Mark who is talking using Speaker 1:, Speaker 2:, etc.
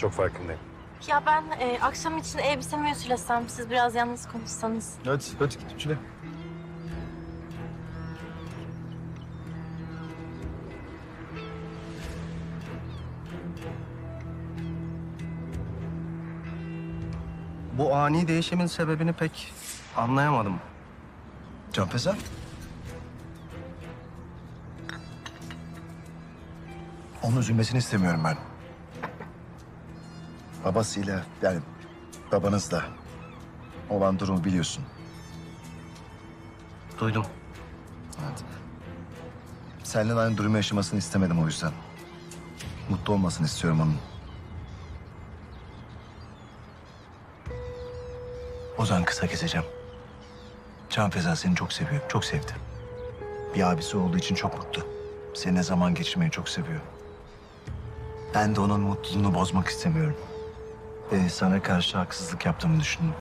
Speaker 1: Çok farkındayım.
Speaker 2: Ya ben e, akşam için elbisemi ütülesem, siz biraz yalnız konuşsanız.
Speaker 1: Hadi, hadi git ütüle.
Speaker 3: Bu ani değişimin sebebini pek anlayamadım.
Speaker 4: Canfeza? Onun üzülmesini istemiyorum ben. Babasıyla yani babanızla olan durumu biliyorsun.
Speaker 3: Duydum.
Speaker 4: Evet. Seninle aynı durumu yaşamasını istemedim o yüzden. Mutlu olmasını istiyorum onun. Ozan kısa keseceğim. Can Feza seni çok seviyor, çok sevdi. Bir abisi olduğu için çok mutlu. Seninle zaman geçirmeyi çok seviyor. Ben de onun mutluluğunu bozmak istemiyorum. Ve sana karşı haksızlık yaptığımı düşündüm.